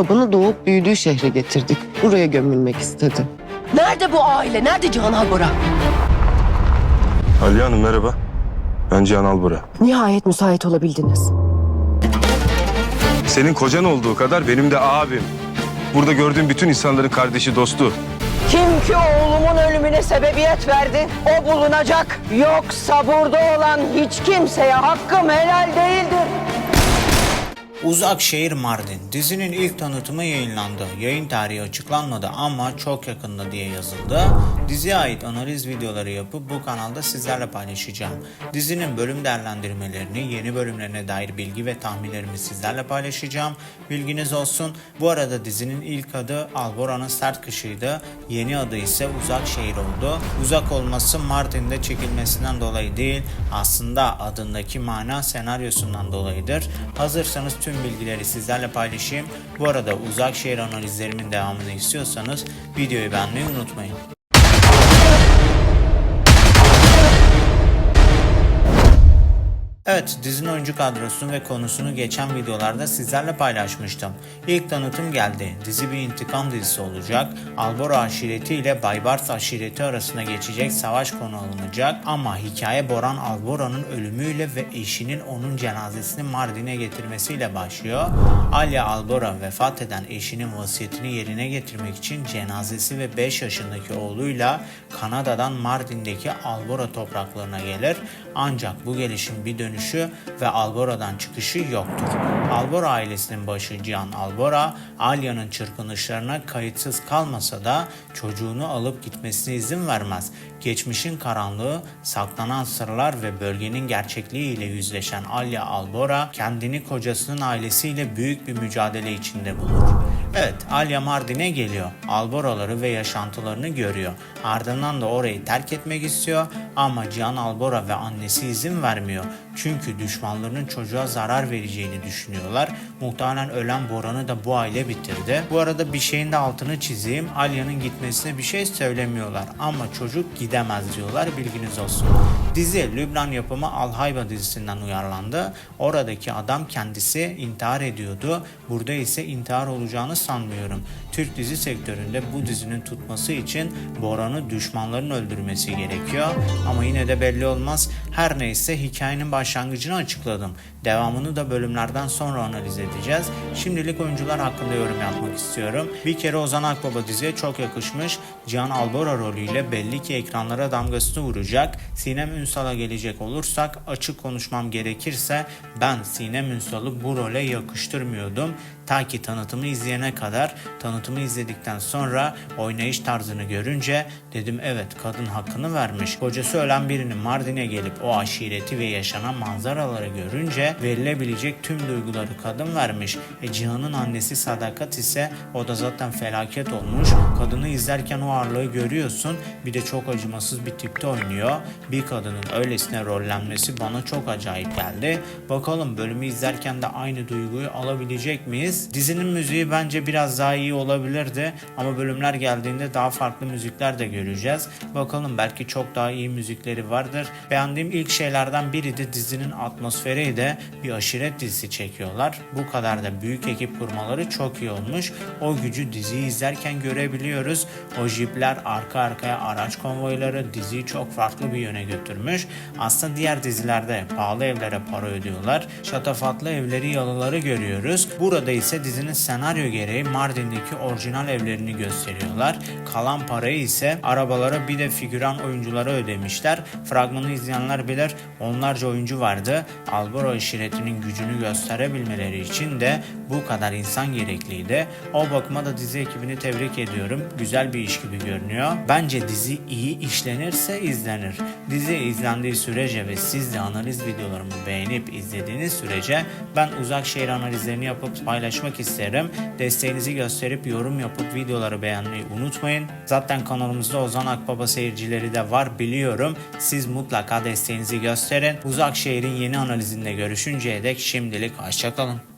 Babanı doğup büyüdüğü şehre getirdik. Buraya gömülmek istedi. Nerede bu aile? Nerede Cihan Albora? Aliye Hanım merhaba. Ben Cihan Albora. Nihayet müsait olabildiniz. Senin kocan olduğu kadar benim de abim. Burada gördüğüm bütün insanların kardeşi, dostu. Kim ki oğlumun ölümüne sebebiyet verdi, o bulunacak. Yoksa burada olan hiç kimseye hakkım helal değildir. Uzak Şehir Mardin dizinin ilk tanıtımı yayınlandı. Yayın tarihi açıklanmadı ama çok yakında diye yazıldı. Diziye ait analiz videoları yapıp bu kanalda sizlerle paylaşacağım. Dizinin bölüm değerlendirmelerini, yeni bölümlerine dair bilgi ve tahminlerimi sizlerle paylaşacağım. Bilginiz olsun. Bu arada dizinin ilk adı Albora'nın Sert Kışı'ydı. Yeni adı ise Uzak Şehir oldu. Uzak olması Mardin'de çekilmesinden dolayı değil, aslında adındaki mana senaryosundan dolayıdır. Hazırsanız tüm bilgileri sizlerle paylaşayım. Bu arada Uzak Şehir analizlerimin devamını istiyorsanız videoyu beğenmeyi unutmayın. Evet, dizinin oyuncu kadrosunu ve konusunu geçen videolarda sizlerle paylaşmıştım. İlk tanıtım geldi. Dizi bir intikam dizisi olacak. Albora aşireti ile Baybars aşireti arasında geçecek savaş konu alınacak. Ama hikaye Boran Albora'nın ölümüyle ve eşinin onun cenazesini Mardin'e getirmesiyle başlıyor. Alya Albora vefat eden eşinin vasiyetini yerine getirmek için cenazesi ve 5 yaşındaki oğluyla Kanada'dan Mardin'deki Albora topraklarına gelir. Ancak bu gelişin bir dönüşü ve Albora'dan çıkışı yoktur. Albora ailesinin başı Cihan Albora, Alya'nın çırpınışlarına kayıtsız kalmasa da çocuğunu alıp gitmesine izin vermez. Geçmişin karanlığı, saklanan sırlar ve bölgenin gerçekliğiyle yüzleşen Alya Albora kendini kocasının ailesiyle büyük bir mücadele içinde bulur. Evet, Alya Mardin'e geliyor. Alboraları ve yaşantılarını görüyor. Ardından da orayı terk etmek istiyor ama Cihan Albora ve annesi izin vermiyor. Çünkü düşmanlarının çocuğa zarar vereceğini düşünüyorlar. Muhtemelen ölen Boran'ı da bu aile bitirdi. Bu arada bir şeyin de altını çizeyim. Alya'nın gitmesine bir şey söylemiyorlar ama çocuk gidemez diyorlar bilginiz olsun. Dizi Lübnan yapımı Alhayba dizisinden uyarlandı. Oradaki adam kendisi intihar ediyordu. Burada ise intihar olacağını sanmıyorum. Türk dizi sektöründe bu dizinin tutması için Boran'ı düşmanların öldürmesi gerekiyor. Ama yine de belli olmaz. Her neyse hikayenin başlangıcını açıkladım. Devamını da bölümlerden sonra analiz edeceğiz. Şimdilik oyuncular hakkında yorum yapmak istiyorum. Bir kere Ozan Akbaba diziye çok yakışmış. Cihan Albora rolüyle belli ki ekranlara damgasını vuracak. Sinem Ünsal'a gelecek olursak açık konuşmam gerekirse ben Sinem Ünsal'ı bu role yakıştırmıyordum. Ta ki tanıtımı izleyene kadar tanıtımı izledikten sonra oynayış tarzını görünce dedim evet kadın hakkını vermiş. Kocası ölen birinin Mardin'e gelip o aşireti ve yaşanan manzaraları görünce verilebilecek tüm duyguları kadın vermiş. E Cihan'ın annesi Sadakat ise o da zaten felaket olmuş. Kadını izlerken o ağırlığı görüyorsun. Bir de çok acımasız bir tipte oynuyor. Bir kadının öylesine rollenmesi bana çok acayip geldi. Bakalım bölümü izlerken de aynı duyguyu alabilecek miyiz? Dizinin müziği bence biraz daha iyi olabilirdi ama bölümler geldiğinde daha farklı müzikler de göreceğiz. Bakalım belki çok daha iyi müzikleri vardır. Beğendiğim ilk şeylerden biri de dizinin atmosferiydi. Bir aşiret dizisi çekiyorlar. Bu kadar da büyük ekip kurmaları çok iyi olmuş. O gücü diziyi izlerken görebiliyoruz. O jipler arka arkaya araç konvoyları diziyi çok farklı bir yöne götürmüş. Aslında diğer dizilerde pahalı evlere para ödüyorlar. Şatafatlı evleri yalıları görüyoruz. Burada ise dizinin senaryo gereği Mardin'deki orijinal evlerini gösteriyorlar. Kalan parayı ise arabalara bir de figüran oyunculara ödemişler. Fragmanı izleyenler bilir onlarca oyuncu vardı. Albora aşiretinin gücünü gösterebilmeleri için de bu kadar insan gerekliydi. O bakıma da dizi ekibini tebrik ediyorum. Güzel bir iş gibi görünüyor. Bence dizi iyi işlenirse izlenir. Dizi izlendiği sürece ve siz de analiz videolarımı beğenip izlediğiniz sürece ben uzak şehir analizlerini yapıp paylaşmak isterim. Desteğinizi gösterip yorum yapıp videoları beğenmeyi unutmayın. Zaten kanalımızda Ozan Akbaba seyircileri de var biliyorum. Siz mutlaka desteğinizi gösterin. Uzak şehrin yeni analizinde görüşünceye dek şimdilik hoşçakalın.